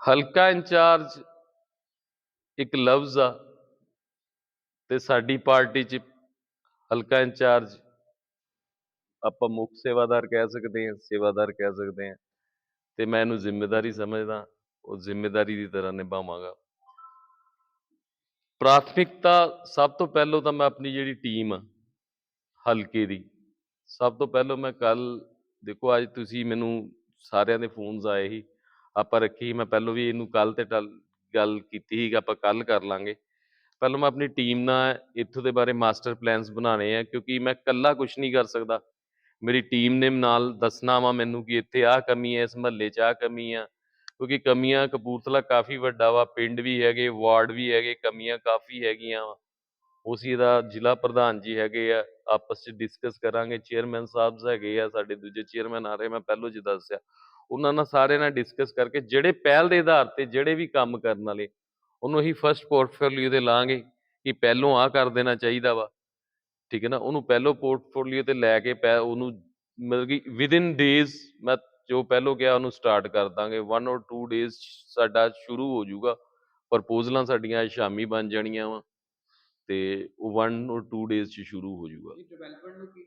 ਹਲਕਾ ਇੰਚਾਰਜ ਇੱਕ ਲਫ਼ਜ਼ ਆ ਤੇ ਸਾਡੀ ਪਾਰਟੀ 'ਚ ਹਲਕਾ ਇੰਚਾਰਜ ਆਪਾਂ ਮੁੱਖ ਸੇਵਾਦਾਰ ਕਹਿ ਸਕਦੇ ਹਾਂ, ਸੇਵਾਦਾਰ ਕਹਿ ਸਕਦੇ ਹਾਂ ਤੇ ਮੈਂ ਇਹਨੂੰ ਜ਼ਿੰਮੇਵਾਰੀ ਸਮਝਦਾ, ਉਹ ਜ਼ਿੰਮੇਵਾਰੀ ਦੀ ਤਰ੍ਹਾਂ ਨਿਭਾਵਾਂਗਾ। ਪ੍ਰਾਥਮਿਕਤਾ ਸਭ ਤੋਂ ਪਹਿਲਾਂ ਤਾਂ ਮੈਂ ਆਪਣੀ ਜਿਹੜੀ ਟੀਮ ਆ, ਹਲਕੇ ਦੀ, ਸਭ ਤੋਂ ਪਹਿਲਾਂ ਮੈਂ ਕੱਲ ਦੇਖੋ ਅੱਜ ਤੁਸੀਂ ਮੈਨੂੰ ਸਾਰਿਆਂ ਦੇ ਫੋਨਸ ਆਏ ਸੀ ਆਪਾਂ ਰੱਖੀ ਮੈਂ ਪਹਿਲਾਂ ਵੀ ਇਹਨੂੰ ਕੱਲ ਤੇ ਟਲ- ਗੱਲ ਕੀਤੀ ਸੀ ਆਪਾਂ ਕੱਲ ਕਰ ਲਾਂਗੇ। ਪਹਿਲਾਂ ਮੈਂ ਆਪਣੀ ਟੀਮ ਨਾਲ ਇੱਥੋਂ ਦੇ ਬਾਰੇ ਮਾਸਟਰ ਪਲਾਨਸ ਬਣਾਉਣੇ ਆ, ਕਿਉਂਕਿ ਮੈਂ ਇਕੱਲਾ ਕੁਝ ਨਹੀਂ ਕਰ ਸਕਦਾ। ਮੇਰੀ ਟੀਮ ਨੇ ਨਾਲ ਦੱਸਣਾ ਵਾ ਮੈਨੂੰ ਕਿ ਇੱਥੇ ਆਹ ਕਮੀ ਹੈ ਇਸ ਮਹੱਲੇ 'ਚ ਆਹ ਕਮੀ ਆ, ਕਿਉਂਕਿ ਕਮੀਆਂ ਕਪੂਰਥਲਾ ਕਾਫੀ ਵੱਡਾ ਵਾ, ਪਿੰਡ ਵੀ ਹੈਗੇ, ਵਾਰਡ ਵੀ ਹੈਗੇ, ਕਮੀਆਂ ਕਾਫੀ ਹੈਗੀਆਂ ਵਾ। ਉਸੇ ਦਾ ਜ਼ਿਲ੍ਹਾ ਪ੍ਰਧਾਨ ਜੀ ਹੈਗੇ ਆ, ਆਪਸ 'ਚ ਡਿਸਕਸ ਕਰਾਂਗੇ ਚੇਅਰਮੈਨ ਸਾਹਿਬ ਹੈਗੇ ਆ, ਸਾਡੇ ਦੂਜੇ ਚੇਅਰਮੈਨ ਆ ਰਹੇ, ਮੈਂ ਪਹਿਲਾਂ ਜੀ ਦੱਸਿਆ। ਉਹਨਾਂ ਨਾਲ ਸਾਰਿਆਂ ਨਾਲ ਡਿਸਕਸ ਕਰਕੇ ਜਿਹੜੇ ਪਹਿਲ ਦੇ ਆਧਾਰ ਤੇ ਜਿਹੜੇ ਵੀ ਕੰਮ ਕਰਨ ਵਾਲੇ, ਉਹਨੂੰ ਅਸੀਂ ਫਰਸਟ ਪੋਰਟਫੋਲੀਓ ਤੇ ਲਾਂਗੇ ਕਿ ਪਹਿਲੋਂ ਆ ਕਰ ਦੇਣਾ ਚਾਹੀਦਾ ਵਾ। ਠੀਕ ਹੈ ਨਾ? ਉਹਨੂੰ ਪਹਿਲੋਂ ਪੋਰਟਫੋਲੀਓ ਤੇ ਲੈ ਕੇ ਪੈ, ਉਹਨੂੰ ਮਤਲਬ ਕਿ ਵਿਦਿਨ ਡੇਜ਼ ਮੈਂ ਜੋ ਪਹਿਲੋਂ ਕਿਹਾ ਉਹਨੂੰ ਸਟਾਰਟ ਕਰ ਦਾਂਗੇ। 1 ਔਰ 2 ਡੇਜ਼ ਸਾਡਾ ਸ਼ੁਰੂ ਹੋ ਜਾਊਗਾ। ਪ੍ਰਪੋਜ਼ਲਾਂ ਸਾਡੀਆਂ ਸ਼ਾਮੀ ਬਣ ਜਾਣੀਆਂ ਵਾ ਤੇ ਉਹ 1 ਔਰ 2 ਡੇਜ਼ ਚ ਸ਼ੁਰੂ ਹੋ ਜਾਊਗਾ। ਡਿਵੈਲਪਮੈਂਟ ਨੂੰ ਕੀ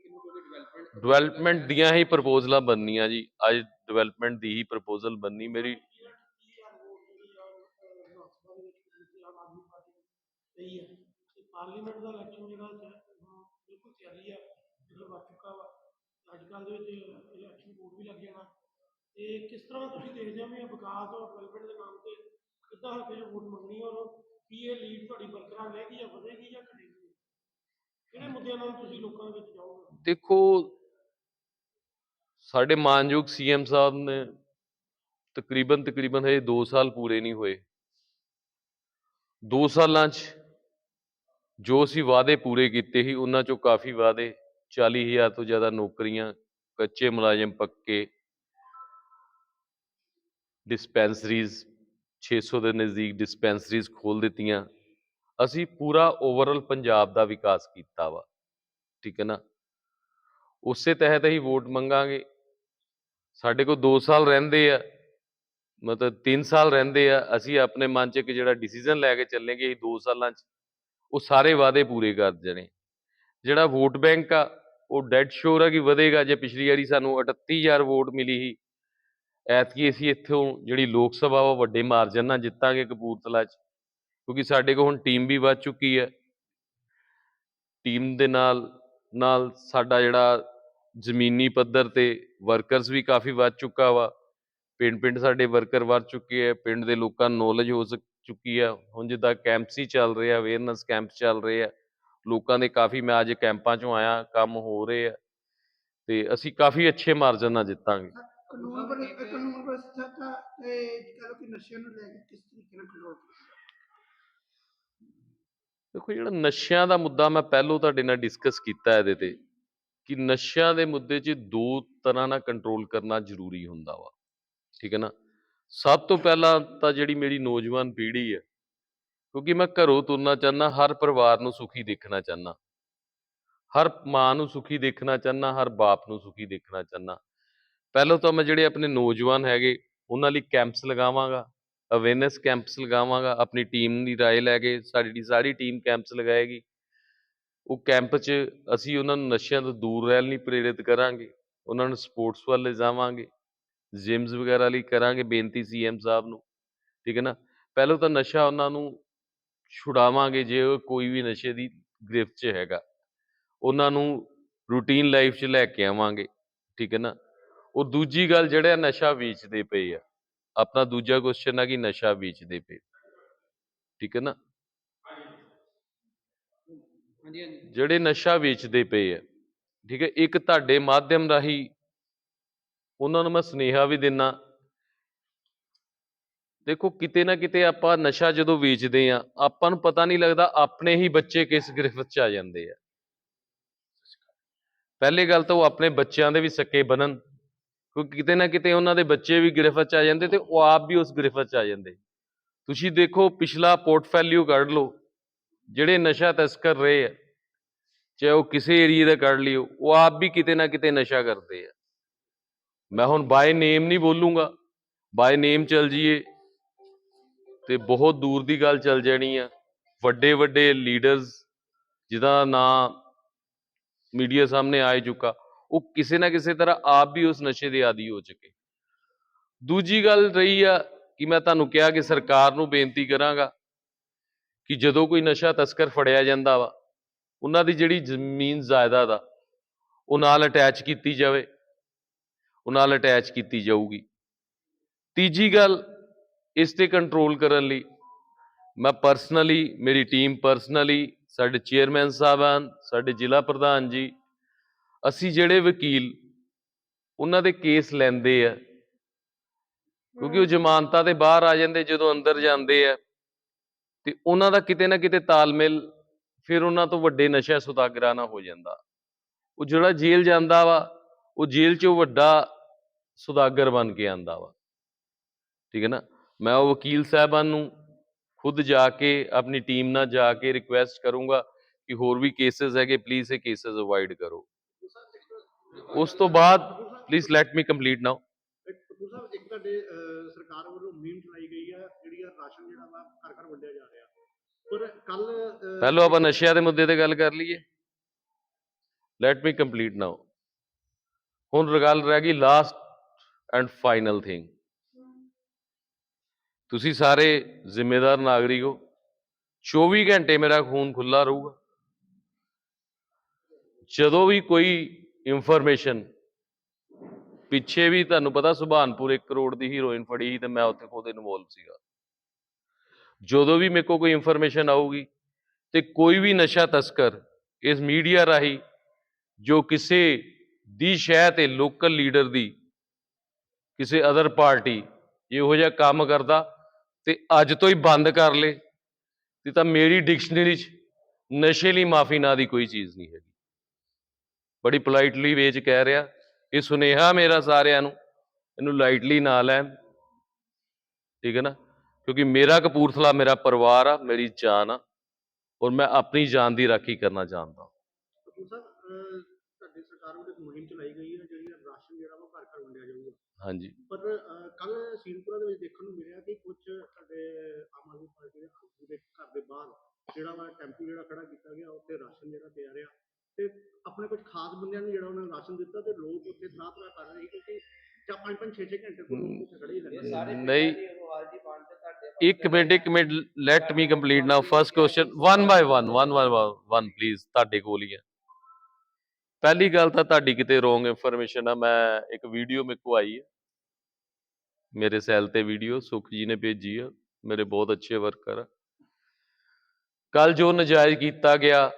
ਡਿਵੈਲਪਮੈਂਟ ਡਿਵੈਲਪਮੈਂਟ ਦੀਆਂ ਹੀ ਪ੍ਰਪੋਜ਼ਲਾਂ ਬਣਨੀਆਂ ਜੀ ਅੱਜ ਡਿਵੈਲਪਮੈਂਟ ਦੀ ਹੀ ਪ੍ਰਪੋਜ਼ਲ ਬਣਨੀ ਮੇਰੀ ਸਹੀ ਹੈ ਤੇ ਪਾਰਲੀਮੈਂਟ ਦਾ ਇਲੈਕਸ਼ਨ ਜਿਹੜਾ ਹੈ ਹੁਣ ਬਿਲਕੁਲ ਤਿਆਰੀ ਆ ਜਿਹੜਾ ਵੱਜ ਚੁੱਕਾ ਵਾ ਅੱਜ ਕੱਲ੍ਹ ਦੇ ਵਿੱਚ ਇਲੈਕਸ਼ਨ ਕੋਡ ਵੀ ਲੱਗ ਜਾਣਾ ਤੇ ਕਿਸ ਤਰ੍ਹਾਂ ਤੁਸੀਂ ਦੇਖਦੇ ਹੋ ਵੀ ਇਹ ਵਿਕਾਸ ਔਰ ਡਿਵੈਲਪਮੈਂਟ ਦੇ ਨਾਮ ਤੇ ਕਿੱਦਾਂ ਹੱਥੇ ਵੋਟ ਮੰਗਣੀ ਔਰ ਕੀ ਇਹ ਲੀਡ ਤੁਹਾਡੀ ਬਰਕਰਾਰ ਰਹੇਗੀ ਜਾਂ ਵਧੇਗੀ ਜਾਂ ਘਟੇਗੀ ਕਿਹੜੇ ਮੁੱਦਿਆਂ ਨਾਲ ਤੁਸੀਂ ਲੋਕਾਂ ਦੇ ਵਿੱਚ ਜਾਓਗੇ? ਦੇਖੋ, ਸਾਡੇ ਮਾਨਯੋਗ ਸੀਐਮ ਸਾਹਿਬ ਨੇ ਤਕਰੀਬਨ ਤਕਰੀਬਨ ਹਜੇ 2 ਸਾਲ ਪੂਰੇ ਨਹੀਂ ਹੋਏ। 2 ਸਾਲਾਂ 'ਚ ਜੋ ਅਸੀਂ ਵਾਅਦੇ ਪੂਰੇ ਕੀਤੇ ਸੀ, ਉਹਨਾਂ 'ਚੋਂ ਕਾਫੀ ਵਾਅਦੇ 40000 ਤੋਂ ਜ਼ਿਆਦਾ ਨੌਕਰੀਆਂ, ਕੱਚੇ ਮੁਲਾਜ਼ਮ ਪੱਕੇ ਡਿਸਪੈਂਸਰੀਜ਼ 600 ਦੇ ਨਜ਼ਦੀਕ ਡਿਸਪੈਂਸਰੀਜ਼ ਖੋਲ ਦਿੱਤੀਆਂ। ਅਸੀਂ ਪੂਰਾ ਓਵਰਆਲ ਪੰਜਾਬ ਦਾ ਵਿਕਾਸ ਕੀਤਾ ਵਾ, ਠੀਕ ਹੈ ਨਾ? ਉਸੇ ਤਹਿਤ ਅਸੀਂ ਵੋਟ ਮੰਗਾਂਗੇ। ਸਾਡੇ ਕੋਲ 2 ਸਾਲ ਰਹਿੰਦੇ ਆ, ਮਤਲਬ 3 ਸਾਲ ਰਹਿੰਦੇ ਆ, ਅਸੀਂ ਆਪਣੇ ਮਨ 'ਚ ਇੱਕ ਜਿਹੜਾ ਡਿਸੀਜਨ ਲੈ ਕੇ ਚੱਲेंगे ਅਸੀਂ 2 ਸਾਲਾਂ 'ਚ, ਉਹ ਸਾਰੇ ਵਾਅਦੇ ਪੂਰੇ ਕਰ ਦੇਣੇ। ਜਿਹੜਾ ਵੋਟ ਬੈਂਕ ਆ, ਉਹ ਡੈਡ ਸ਼ੋਰ ਆ ਕਿ ਵਧੇਗਾ। ਜੇ ਪਿਛਲੀ ਵਾਰੀ ਸਾਨੂੰ 38000 ਵੋਟ ਮਿਲੀ ਸੀ, ਐਤਕੀ ਅਸੀਂ ਇੱਥੋਂ ਜਿਹੜੀ ਲੋਕ ਸਭਾ ਵਾ, ਵੱਡੇ ਮਾਰਜਨ ਨਾਲ ਜਿੱਤਾਂਗੇ ਕਪੂਰਥਲਾ 'ਚ। ਕਿਉਂਕਿ ਸਾਡੇ ਕੋਲ ਹੁਣ ਟੀਮ ਵੀ ਵੱਧ ਚੁੱਕੀ ਹੈ। ਟੀਮ ਦੇ ਨਾਲ ਨਾਲ ਸਾਡਾ ਜਿਹੜਾ ਜ਼ਮੀਨੀ ਪੱਧਰ ਤੇ ਵਰਕਰਸ ਵੀ ਕਾਫੀ ਵੱਧ ਚੁੱਕਾ ਵਾ। ਪਿੰਡ ਪਿੰਡ ਸਾਡੇ ਵਰਕਰ ਵੱਧ ਚੁੱਕੇ ਆ ਪਿੰਡ ਦੇ ਲੋਕਾਂ ਨੂੰ ਨੌਲੇਜ ਹੋ ਸਕ- ਚੁੱਕੀ ਆ ਹੁਣ ਜਿੱਦਾਂ ਕੈਂਪਸ ਹੀ ਚੱਲ ਰਹੇ ਆ ਅਵੇਅਰਨੈਸ ਕੈਂਪ ਚੱਲ ਰਹੇ ਆ। ਲੋਕਾਂ ਦੇ ਕਾਫੀ ਮੈਂ ਅੱਜ ਕੈਂਪਾਂ 'ਚੋਂ ਆਇਆ, ਕੰਮ ਹੋ ਰਹੇ ਆ। ਤੇ ਅਸੀਂ ਕਾਫੀ ਅੱਛੇ ਮਾਰਜਨ ਨਾਲ ਜਿੱਤਾਂਗੇ। ਕਾਨੂੰਨ ਪਰ ਕਾਨੂੰਨ ਵਿਵਸਥਾ ਤੇ ਕਹ ਕਿ ਨਸ਼ਿਆਂ ਨੂੰ ਲੈ ਕੇ ਕਿਸ ਤਰੀਕੇ ਨਾਲ ਕੰਟਰੋਲ ਦੇਖੋ ਜਿਹੜਾ ਨਸ਼ਿਆਂ ਦਾ ਮੁੱਦਾ ਮੈਂ ਪਹਿਲੋਂ ਤੁਹਾਡੇ ਨਾਲ ਡਿਸਕਸ ਕੀਤਾ ਇਹਦੇ ਤੇ, ਕਿ ਨਸ਼ਿਆਂ ਦੇ ਮੁੱਦੇ 'ਚ ਦੋ ਤਰ੍ਹਾਂ ਨਾਲ ਕੰਟਰੋਲ ਕਰਨਾ ਜ਼ਰੂਰੀ ਹੁੰਦਾ ਵਾ, ਠੀਕ ਹੈ ਨਾ? ਸਭ ਤੋਂ ਪਹਿਲਾਂ ਤਾਂ ਜਿਹੜੀ ਮੇਰੀ ਨੌਜਵਾਨ ਪੀੜ੍ਹੀ ਹੈ, ਕਿਉਂਕਿ ਮੈਂ ਘਰੋਂ ਤੁਰਨਾ ਚਾਹੁੰਦਾ, ਹਰ ਪਰਿਵਾਰ ਨੂੰ ਸੁਖੀ ਦੇਖਣਾ ਚਾਹੁੰਦਾ, ਹਰ ਮਾਂ ਨੂੰ ਸੁਖੀ ਦੇਖਣਾ ਚਾਹੁੰਦਾ, ਹਰ ਬਾਪ ਨੂੰ ਸੁਖੀ ਦੇਖਣਾ ਚਾਹੁੰਦਾ। ਪਹਿਲਾਂ ਤਾਂ ਮੈਂ ਜਿਹੜੇ ਆਪਣੇ ਨੌਜਵਾਨ ਹੈਗੇ, ਉਹਨਾਂ ਲਈ ਕੈਂਪਸ ਲਗਾਵਾਂਗਾ ਅਵੇਅਰਨੈਸ ਕੈਂਪਸ ਲਗਾਵਾਂਗਾ, ਆਪਣੀ ਟੀਮ ਦੀ ਰਾਏ ਲੈ ਕੇ, ਸਾਡੀ ਸਾਰੀ ਟੀਮ ਕੈਂਪਸ ਲਗਾਏਗੀ। ਉਹ ਕੈਂਪ 'ਚ ਅਸੀਂ ਉਹਨਾਂ ਨੂੰ ਨਸ਼ਿਆਂ ਤੋਂ ਦੂਰ ਰਹਿਣ ਲਈ ਪ੍ਰੇਰਿਤ ਕਰਾਂਗੇ, ਉਹਨਾਂ ਨੂੰ ਸਪੋਰਟਸ ਵੱਲ ਲਿਜਾਵਾਂਗੇ ਜਿਮਸ ਵਗੈਰਾ ਲਈ ਕਰਾਂਗੇ, ਬੇਨਤੀ ਸੀਐਮ ਸਾਹਿਬ ਨੂੰ, ਠੀਕ ਹੈ ਨਾ? ਪਹਿਲਾਂ ਤਾਂ ਨਸ਼ਾ ਉਹਨਾਂ ਨੂੰ ਛੁਡਾਵਾਂਗੇ ਜੇ ਉਹ ਕੋਈ ਵੀ ਨਸ਼ੇ ਦੀ ਗ੍ਰਿਫਤ 'ਚ ਹੈਗਾ। ਉਹਨਾਂ ਨੂੰ ਰੂਟੀਨ ਲਾਈਫ 'ਚ ਲੈ ਕੇ ਆਵਾਂਗੇ, ਠੀਕ ਹੈ ਨਾ? ਉਹ ਦੂਜੀ ਗੱਲ ਜਿਹੜਾ ਨਸ਼ਾ ਵੇਚਦੇ ਪਏ ਆ ਆਪਣਾ ਦੂਜਾ ਕੁਐਸਚਨ ਆ ਕਿ ਨਸ਼ਾ ਵੇਚਦੇ ਪਏ। ਠੀਕ ਹੈ ਨਾ? ਜਿਹੜੇ ਨਸ਼ਾ ਵੇਚਦੇ ਪਏ ਆ ਠੀਕ ਹੈ ਇੱਕ ਤੁਹਾਡੇ ਮਾਧਿਅਮ ਰਾਹੀਂ ਉਹਨਾਂ ਨੂੰ ਮੈਂ ਸੁਨੇਹਾ ਵੀ ਦਿੰਨਾ। ਦੇਖੋ ਕਿਤੇ ਨਾ ਕਿਤੇ ਆਪਾਂ ਨਸ਼ਾ ਜਦੋਂ ਵੇਚਦੇ ਆ ਆਪਾਂ ਨੂੰ ਪਤਾ ਨਹੀਂ ਲੱਗਦਾ ਆਪਣੇ ਹੀ ਬੱਚੇ ਕਿਸ ਗ੍ਰਿਫਤ ਚ ਆ ਜਾਂਦੇ ਆ। ਪਹਿਲੀ ਗੱਲ ਤਾਂ ਉਹ ਆਪਣੇ ਬੱਚਿਆਂ ਦੇ ਵੀ ਸੱਕੇ ਬਣਨ। ਕਿਉਂਕਿ ਕਿਤੇ ਨਾ ਕਿਤੇ ਉਹਨਾਂ ਦੇ ਬੱਚੇ ਵੀ ਗ੍ਰਿਫਤ ਚ ਆ ਜਾਂਦੇ ਤੇ ਉਹ ਆਪ ਵੀ ਉਸ ਗ੍ਰਿਫਤ ਚ ਆ ਜਾਂਦੇ। ਤੁਸੀਂ ਦੇਖੋ ਪਿਛਲਾ ਪੋਰਟਫੋਲੀਓ ਕੱਢ ਲਓ, ਜਿਹੜੇ ਨਸ਼ਾ ਤਸਕਰ ਰਹੇ ਆ, ਚਾਹੇ ਉਹ ਕਿਸੇ ਏਰੀਏ ਦਾ ਕੱਢ ਲਿਓ, ਉਹ ਆਪ ਵੀ ਕਿਤੇ ਨਾ ਕਿਤੇ ਨਸ਼ਾ ਕਰਦੇ ਆ। ਮੈਂ ਹੁਣ ਬਾਏ ਨੇਮ ਨਹੀਂ ਬੋਲੂੰਗਾ ਬਾਏ ਨੇਮ ਚੱਲ ਜੀਏ, ਤੇ ਬਹੁਤ ਦੂਰ ਦੀ ਗੱਲ ਚੱਲ ਜਾਣੀ ਆ। ਵੱਡੇ ਵੱਡੇ ਲੀਡਰਸ ਜਿਹਦਾ ਨਾਂ ਮੀਡੀਆ ਸਾਹਮਣੇ ਆ ਚੁੱਕਾ। ਉਹ ਕਿਸੇ ਨਾ ਕਿਸੇ ਤਰ੍ਹਾਂ ਆਪ ਵੀ ਉਸ ਨਸ਼ੇ ਦੇ ਆਦੀ ਹੋ ਚੁੱਕੇ। ਦੂਜੀ ਗੱਲ ਰਹੀ ਆ ਕਿ ਮੈਂ ਤੁਹਾਨੂੰ ਕਿਹਾ ਕਿ ਸਰਕਾਰ ਨੂੰ ਬੇਨਤੀ ਕਰਾਂਗਾ ਕਿ ਜਦੋਂ ਕੋਈ ਨਸ਼ਾ ਤਸਕਰ ਫੜਿਆ ਜਾਂਦਾ ਵਾ, ਉਹਨਾਂ ਦੀ ਜਿਹੜੀ ਜ਼ਮੀਨ ਜਾਇਦਾਦ ਆ, ਉਹ ਨਾਲ ਅਟੈਚ ਕੀਤੀ ਜਾਵੇ, ਉਹ ਨਾਲ ਅਟੈਚ ਕੀਤੀ ਜਾਊਗੀ। ਤੀਜੀ ਗੱਲ, ਇਸ ਤੇ ਕੰਟਰੋਲ ਕਰਨ ਲਈ ਮੈਂ ਪਰਸਨਲੀ, ਮੇਰੀ ਟੀਮ ਪਰਸਨਲੀ, ਸਾਡੇ ਚੇਅਰਮੈਨ ਸਾਹਿਬਾਨ, ਸਾਡੇ ਜ਼ਿਲ੍ਹਾ ਪ੍ਰਧਾਨ ਜੀ ਅਸੀਂ ਜਿਹੜੇ ਵਕੀਲ ਉਹਨਾਂ ਦੇ ਕੇਸ ਲੈਂਦੇ ਆ ਕਿਉਂਕਿ ਉਹ ਜ਼ਮਾਨਤਾਂ ਤੇ ਬਾਹਰ ਆ ਜਾਂਦੇ ਜਦੋਂ ਅੰਦਰ ਜਾਂਦੇ ਆ ਤੇ ਉਹਨਾਂ ਦਾ ਕਿਤੇ ਨਾ ਕਿਤੇ ਤਾਲਮੇਲ ਫਿਰ ਉਹਨਾਂ ਤੋਂ ਵੱਡੇ ਨਸ਼ਾ ਸੁਦਾਗਰਾਂ ਨਾਲ ਹੋ ਜਾਂਦਾ। ਉਹ ਜਿਹੜਾ ਜੇਲ੍ਹ ਜਾਂਦਾ ਵਾ ਉਹ ਜੇਲ੍ਹ 'ਚੋਂ ਵੱਡਾ ਸੁਦਾਗਰ ਬਣ ਕੇ ਆਂਦਾ ਵਾ। ਠੀਕ ਹੈ ਨਾ? ਮੈਂ ਉਹ ਵਕੀਲ ਸਾਹਿਬਾਨ ਨੂੰ ਖੁਦ ਜਾ ਕੇ ਆਪਣੀ ਟੀਮ ਨਾਲ ਜਾ ਕੇ ਰਿਕੁਐਸਟ ਕਰੂੰਗਾ ਕਿ ਹੋਰ ਵੀ ਕੇਸਸ ਹੈਗੇ ਪਲੀਜ਼ ਇਹ ਕੇਸਸ ਅਵੋਇਡ ਕਰੋ। ਉਸ ਤੋਂ ਬਾਅਦ please let me complete now ਇੱਕ ਅਹ, ਸਰਕਾਰ ਵੱਲੋਂ ਮੁਹਿੰਮ ਚਲਾਈ ਗਈ ਹੈ ਜਿਹੜੀ ਆ ਰਾਸ਼ਨ ਜਿਹੜਾ ਵਾ ਘਰ ਘਰ ਵੰਡਿਆ ਜਾ ਰਿਹਾ। ਪਰ ਕੱਲ ਪਹਿਲਾਂ ਆਪਾਂ ਨਸ਼ਿਆਂ ਦੇ ਮੁੱਦੇ ਤੇ ਗੱਲ ਕਰ ਲਈਏ। ਲੈਟ ਮੀ ਕੰਪਲੀਟ ਨਾਓ ਹੁਣ ਗੱਲ ਰਹਿ ਗਈ ਲਾਸਟ ਐਂਡ ਫਾਈਨਲ ਥਿੰਗ ਤੁਸੀਂ ਸਾਰੇ ਜ਼ਿੰਮੇਦਾਰ ਨਾਗਰਿਕ ਹੋ। 24 ਘੰਟੇ ਮੇਰਾ ਖੂਨ ਖੁੱਲਾ ਰਹੂਗਾ। ਜਦੋਂ ਵੀ ਕੋਈ ਇਨਫੋਰਮੇਸ਼ਨ ਪਿੱਛੇ ਵੀ ਤੁਹਾਨੂੰ ਪਤਾ ਸੁਭਾਨਪੁਰ 1 ਕਰੋੜ ਦੀ ਹੀਰੋਇਨ ਫੜੀ ਸੀ ਤੇ ਮੈਂ ਉੱਥੇ ਖੁਦ ਇਨਵੋਲਵ ਸੀਗਾ। ਜਦੋਂ ਵੀ ਮੇਰੇ ਕੋਲ ਕੋਈ ਇਨਫੋਰਮੇਸ਼ਨ ਆਊਗੀ ਤੇ ਕੋਈ ਵੀ ਨਸ਼ਾ ਤਸਕਰ ਇਸ ਮੀਡੀਆ ਰਾਹੀਂ ਜੋ ਕਿਸੇ ਦੀ ਸ਼ਹਿ ਤੇ ਲੋਕਲ ਲੀਡਰ ਦੀ, ਕਿਸੇ ਅਦਰ ਪਾਰਟੀ ਇਹੋ ਜਿਹਾ ਕੰਮ ਕਰਦਾ ਤੇ ਅੱਜ ਤੋਂ ਹੀ ਬੰਦ ਕਰ ਲੇ, ਤੇ ਤਾਂ ਮੇਰੀ ਡਿਕਸ਼ਨਰੀ 'ਚ ਨਸ਼ੇ ਲਈ ਮਾਫੀ ਨਾਂ ਦੀ ਕੋਈ ਚੀਜ਼ ਨਹੀਂ ਹੈਗੀ। ਬੜੀ ਪੋਲਾਈਟਲੀ ਵੇਚ ਕਹਿ ਰਿਹਾ ਇਹ ਸੁਨੇਹਾ ਮੇਰਾ ਸਾਰਿਆਂ ਨੂੰ ਇਹਨੂੰ ਲਾਈਟਲੀ ਨਾ ਲੈਣ। ਠੀਕ ਹੈ ਨਾ? ਕਿਉਂਕਿ ਮੇਰਾ ਕਪੂਰਥਲਾ ਮੇਰਾ ਪਰਿਵਾਰ ਆ ਮੇਰੀ ਜਾਨ ਆ ਔਰ ਮੈਂ ਆਪਣੀ ਜਾਨ ਦੀ ਰਾਖੀ ਕਰਨਾ ਅਹ, ਤੁਹਾਡੀ ਸਰਕਾਰ ਵੱਲੋਂ ਮੁਹਿੰਮ ਚਲਾਈ ਗਈ ਹੈ ਜਿਹੜੀ ਰਾਸ਼ਨ ਜਿਹੜਾ ਵਾ ਘਰ ਘਰ ਵੰਡਿਆ ਜਾਊਗਾ। ਹਾਂਜੀ। ਪਰ ਕੱਲ ਸੀਨਪੁਰਾ ਦੇ ਵਿੱਚ ਦੇਖਣ ਨੂੰ ਮਿਲਿਆ ਕਿ ਕੁਝ ਸਾਡੇ ਆਮ ਆਦਮੀ ਪਾਰਟੀ ਦੇ ਆਗੂ ਦੇ ਘਰ ਦੇ ਬਾਹਰ ਜਿਹੜਾ ਵਾ ਟੈਂਪੂ ਜਿਹੜਾ ਖੜਾ ਕੀਤਾ ਗਿਆ ਉੱਥੇ ਰਾਸ਼ਨ ਜਿਹੜਾ ਪਿਆ ਰਿਹਾ ਤੇ ਆਪਣੇ ਕੁਝ ਖਾਸ ਬੰਦਿਆਂ ਨੂੰ ਜਿਹੜਾ ਉਹਨਾਂ ਨੇ ਰਾਸ਼ਨ ਦਿੱਤਾ ਤੇ ਲੋਕ ਉੱਥੇ ਤਰਾ ਤਰਾ ਕਰ ਰਹੇ ਸੀ ਕਿਉਂਕਿ ਜਾਂ ਪੰਜ ਪੰਜ 6 6 ਘੰਟੇ ਤੋਂ ਲੋਕ ਉੱਥੇ ਖੜੇ ਹੀ ਰਹਿੰਦੇ ਸੀ। ਨਹੀਂ। ਇੱਕ ਮਿੰਟ ਇੱਕ minute let me complete now first question one by one one by one please ਤੁਹਾਡੇ ਕੋਲ ਹੀ ਹੈ। ਪਹਿਲੀ ਗੱਲ ਤਾਂ ਤੁਹਾਡੀ ਕਿਤੇ ਰੋਂਗ ਇਨਫੋਰਮੇਸ਼ਨ ਆ ਮੈਂ ਇੱਕ ਵੀਡੀਓ ਮੇਰੇ ਕੋ ਆਈ ਹੈ। ਮੇਰੇ ਸੈੱਲ ਤੇ ਵੀਡੀਓ ਸੁਖ ਜੀ ਨੇ ਭੇਜੀ ਆ ਮੇਰੇ ਬਹੁਤ ਅੱਛੇ ਵਰਕਰ ਆ। ਕੱਲ ਜੋ ਨਜਾਇਜ਼ ਕੀਤਾ ਗਿਆ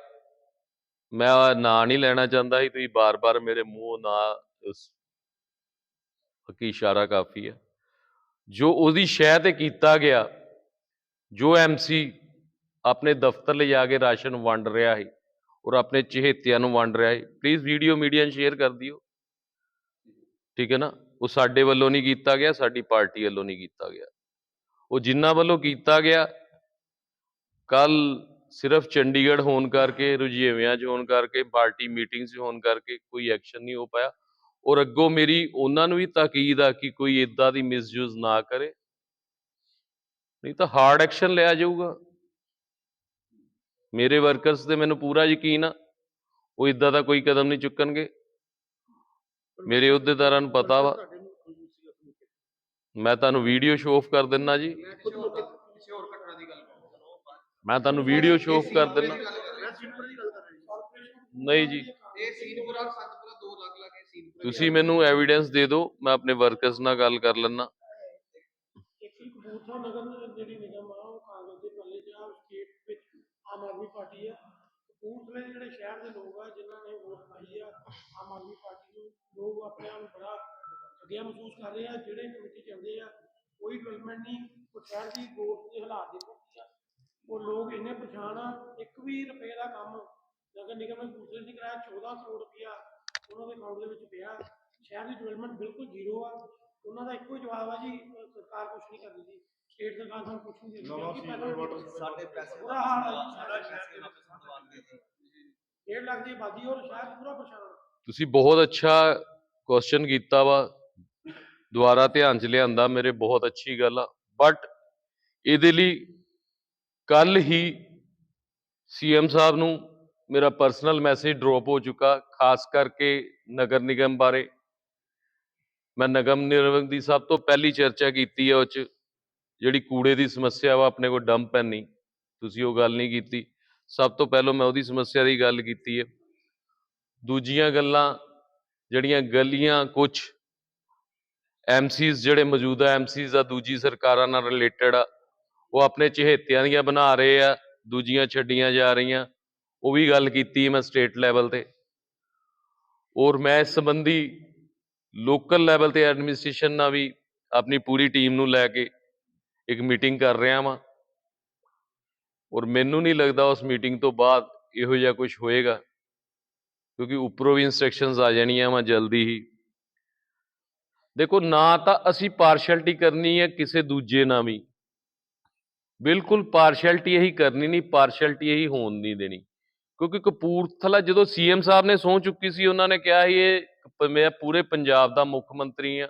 ਮੈਂ ਨਾਂ ਨਹੀਂ ਲੈਣਾ ਚਾਹੁੰਦਾ ਸੀ, ਤੁਸੀਂ ਬਾਰ-ਬਾਰ ਮੇਰੇ ਮੂੰਹੋਂ ਨਾ ਉਸ ਹਕੀ ਇਸ਼ਾਰਾ ਕਾਫੀ ਹੈ ਜੋ ਉਹਦੀ ਸ਼ਹਿ ਤੇ ਕੀਤਾ ਗਿਆ, ਜੋ ਐਮਸੀ ਆਪਣੇ ਦਫ਼ਤਰ ਲਿਜਾ ਕੇ ਰਾਸ਼ਨ ਵੰਡ ਰਿਹਾ ਹੈ ਔਰ ਆਪਣੇ ਚਹੇਤਿਆਂ ਨੂੰ ਵੰਡ ਰਿਹਾ ਹੈ ਪਲੀਜ਼ ਵੀਡੀਓ ਮੀਡੀਆ ਨੂੰ ਸ਼ੇਅਰ ਕਰ ਦਿਓ। ਠੀਕ ਹੈ ਨਾ? ਉਹ ਸਾਡੇ ਵੱਲੋਂ ਨਹੀਂ ਕੀਤਾ ਗਿਆ, ਸਾਡੀ ਪਾਰਟੀ ਵੱਲੋਂ ਨਹੀਂ ਕੀਤਾ ਗਿਆ। ਉਹ ਜਿਨ੍ਹਾਂ ਵੱਲੋਂ ਕੀਤਾ ਗਿਆ ਕੱਲ ਸਿਰਫ ਚੰਡੀਗੜ੍ਹ ਹੋਣ ਕਰਕੇ, ਰੁਝੇਵਿਆਂ 'ਚ ਹੋਣ ਕਰਕੇ, ਪਾਰਟੀ ਮੀਟਿੰਗਸ 'ਚ ਹੋਣ ਕਰਕੇ ਕੋਈ ਐਕਸ਼ਨ ਨਹੀਂ ਹੋ ਪਾਇਆ। ਔਰ ਅੱਗੋਂ ਮੇਰੀ ਉਹਨਾਂ ਨੂੰ ਵੀ ਤਾਕੀਦ ਆ ਕਿ ਕੋਈ ਇਦਾਂ ਦੀ ਮਿਸਯੂਜ਼ ਨਾ ਕਰੇ। ਨਹੀਂ ਤਾਂ ਹਾਰਡ ਐਕਸ਼ਨ ਲਿਆ ਜਾਊਗਾ। ਮੇਰੇ ਵਰਕਰਸ ਤੇ ਮੈਨੂੰ ਪੂਰਾ ਯਕੀਨ ਆ, ਉਹ ਇਦਾਂ ਦਾ ਕੋਈ ਕਦਮ ਨਹੀਂ ਚੁੱਕਣਗੇ। ਮੇਰੇ ਅਹੁਦੇਦਾਰਾਂ ਨੂੰ ਪਤਾ ਵਾ। ਮੈਂ ਤੁਹਾਨੂੰ ਵੀਡੀਓ ਸ਼ੋ ਆਫ ਕਰ ਦਿੰਨਾ ਜੀ। ਮੈਂ ਤੁਹਾਨੂੰ ਵੀਡੀਓ ਸ਼ੋ ਆਫ ਕਰ ਦਿੰਨਾ ਮੈਂ ਸੀਨਪੁਰਾ ਦੀ ਗੱਲ ਕਰ ਰਿਹਾ ਜੀ। ਨਹੀਂ ਜੀ ਇਹ ਸੀਨਪੁਰਾ ਸੰਤਪੁਰਾ ਦੋ ਅਲੱਗ ਹੈ ਸੀਨਪੁਰਾ ਤੁਸੀਂ ਮੈਨੂੰ ਐਵੀਡੈਂਸ ਦੇ ਦਿਓ ਮੈਂ ਆਪਣੇ ਵਰਕਰਸ ਨਾਲ ਗੱਲ ਕਰ ਲੈਣਾ ਕਪੂਰਥਲਾ ਨਗਰ ਜਿਹੜੀ ਨਿਗਮ ਆ ਉਹ ਕਾਂਗਰਸ ਦੇ ਪੱਲੇ 'ਚ ਆ ਸਟੇਟ ਵਿੱਚ ਆਮ ਆਦਮੀ ਪਾਰਟੀ ਆ ਕਪੂਰਥਲੇ ਜਿਹੜੇ ਸ਼ਹਿਰ ਦੇ ਲੋਕ ਆ ਜਿਨ੍ਹਾਂ ਨੇ ਵੋਟ ਪਾਈ ਆ ਆਮ ਆਦਮੀ ਪਾਰਟੀ ਨੂੰ ਲੋਕ ਆਪਣੇ ਆਪ ਨੂੰ ਬੜਾ ਠੱਗਿਆ ਮਹਿਸੂਸ ਕਰ ਰਹੇ ਆ ਜਿਹੜੇ ਕਮੇਟੀ ਚੱਲਦੇ ਆ ਕੋਈ ਡਿਵੈਲਪਮੈਂਟ ਨਹੀਂ ਉਹ ਸ਼ਹਿਰ ਦੀ ਗ੍ਰੋਥ ਦੇ ਹਾਲਾਤ ਦੇਖੋ। ਉਹ ਲੋਕ ਇੰਨੇ ਪਰੇਸ਼ਾਨ ਆ ਇੱਕ ਵੀ ਰੁਪਏ ਦਾ ਕੰਮ ਨਗਰ ਨਿਗਮ ਨੇ ਕਪੂਰਥਲੇ ਨੇ ਕਰਾਇਆ 14 ਕਰੋੜ ਰੁਪਇਆ ਉਹਨਾਂ ਦੇ ਅਕਾਊਂਟ ਦੇ ਵਿੱਚ ਪਿਆ। ਸ਼ਹਿਰ ਦੀ ਡਿਵੈਲਪਮੈਂਟ ਬਿਲਕੁਲ ਜ਼ੀਰੋ ਆ। ਉਹਨਾਂ ਦਾ ਇੱਕੋ ਜਵਾਬ ਆ ਜੀ ਸਰਕਾਰ ਕੁਝ ਨਹੀਂ ਕਰਦੀ ਜੀ। ਸਟੇਟ ਸਰਕਾਰ ਸਾਨੂੰ ਕੁਝ ਨਹੀਂ ਦਿੰਦੀ। ਕਿਉਂਕਿ ਪਹਿਲਾਂ ਸਾਡੇ ਪੈਸੇ ਬੁਰਾ ਹਾਲ ਹੈ ਜੀ। ਸਾਡਾ ਸ਼ਹਿਰ ਦੇ ਵਿੱਚ ਡੇਢ ਲੱਖ ਦੀ ਆਬਾਦੀ ਔਰ ਸ਼ਹਿਰ ਪੂਰਾ ਪਰੇਸ਼ਾਨ ਆ। ਤੁਸੀਂ ਬਹੁਤ ਅੱਛਾ ਕੁਐਸਚਨ ਕੀਤਾ ਵਾ। ਦੁਬਾਰਾ ਧਿਆਨ ਚ ਲਿਆਂਦਾ ਮੇਰੇ ਬਹੁਤ ਅੱਛੀ ਗੱਲ ਆ। ਬਟ ਇਹਦੇ ਲਈ ਕੱਲ ਹੀ ਸੀਐਮ ਸਾਹਿਬ ਨੂੰ ਮੇਰਾ ਪਰਸਨਲ ਮੈਸੇਜ ਡ੍ਰੌਪ ਹੋ ਚੁੱਕਾ, ਖਾਸ ਕਰਕੇ ਨਗਰ ਨਿਗਮ ਬਾਰੇ। ਮੈਂ ਨਗਮ ਨਿਗਮ ਦੀ ਸਭ ਤੋਂ ਪਹਿਲੀ ਚਰਚਾ ਕੀਤੀ ਹੈ ਉਹ 'ਚ, ਜਿਹੜੀ ਕੂੜੇ ਦੀ ਸਮੱਸਿਆ ਵਾ, ਆਪਣੇ ਕੋਲ ਡੰਪ ਹੈ ਨਹੀਂ ਤੁਸੀਂ ਉਹ ਗੱਲ ਨਹੀਂ ਕੀਤੀ। ਸਭ ਤੋਂ ਪਹਿਲਾਂ ਮੈਂ ਉਹਦੀ ਸਮੱਸਿਆ ਦੀ ਗੱਲ ਕੀਤੀ ਹੈ ਦੂਜੀਆਂ ਗੱਲਾਂ, ਜਿਹੜੀਆਂ ਗਲੀਆਂ ਕੁਝ ਐਮਸੀਜ਼ ਜਿਹੜੇ ਮੌਜੂਦਾ ਐਮਸੀਜ਼ ਆ, ਦੂਜੀ ਸਰਕਾਰਾਂ ਨਾਲ ਰਿਲੇਟਡ ਆ ਉਹ ਆਪਣੇ ਚਹੇਤਿਆਂ ਦੀਆਂ ਬਣਾ ਰਹੇ ਆ, ਦੂਜੀਆਂ ਛੱਡੀਆਂ ਜਾ ਰਹੀਆਂ। ਉਹ ਵੀ ਗੱਲ ਕੀਤੀ ਮੈਂ ਸਟੇਟ ਲੈਵਲ ਤੇ। ਔਰ ਮੈਂ ਇਸ ਸੰਬੰਧੀ ਲੋਕਲ ਲੈਵਲ ਤੇ ਐਡਮਿਨਿਸਟ੍ਰੇਸ਼ਨ ਨਾਲ ਵੀ ਆਪਣੀ ਪੂਰੀ ਟੀਮ ਨੂੰ ਲੈ ਕੇ ਇੱਕ ਮੀਟਿੰਗ ਕਰ ਰਿਹਾ ਵਾਂ। ਔਰ ਮੈਨੂੰ ਨਹੀਂ ਲੱਗਦਾ ਉਸ ਮੀਟਿੰਗ ਤੋਂ ਬਾਅਦ ਇਹੋ ਜਿਹਾ ਕੁਝ ਹੋਏਗਾ, ਕਿਉਂਕਿ ਉੱਪਰੋਂ ਵੀ ਇਨਸਟਰਕਸ਼ਨਸ ਆ ਜਾਣੀਆਂ ਵਾ ਜਲਦੀ ਹੀ। ਦੇਖੋ, ਨਾ ਤਾਂ ਅਸੀਂ ਪਾਰਸ਼ੈਲਿਟੀ ਕਰਨੀ ਹੈ ਕਿਸੇ ਦੂਜੇ ਨਾਲ ਵੀ। ਬਿਲਕੁਲ ਪਾਰਸ਼ੈਲਿਟੀ ਇਹੀ ਕਰਨੀ ਨਹੀਂ ਪਾਰਸ਼ੈਲਿਟੀ ਇਹੀ ਹੋਣ ਨਹੀਂ ਦੇਣੀ। ਕਿਉਂਕਿ ਕਪੂਰਥਲਾ ਜਦੋਂ ਸੀਐਮ ਸਾਹਿਬ ਨੇ ਸਹੁੰ ਚੁੱਕੀ ਸੀ, ਉਹਨਾਂ ਨੇ ਕਿਹਾ ਸੀ ਇਹ ਮੈਂ ਪੂਰੇ ਪੰਜਾਬ ਦਾ ਮੁੱਖ ਮੰਤਰੀ ਆ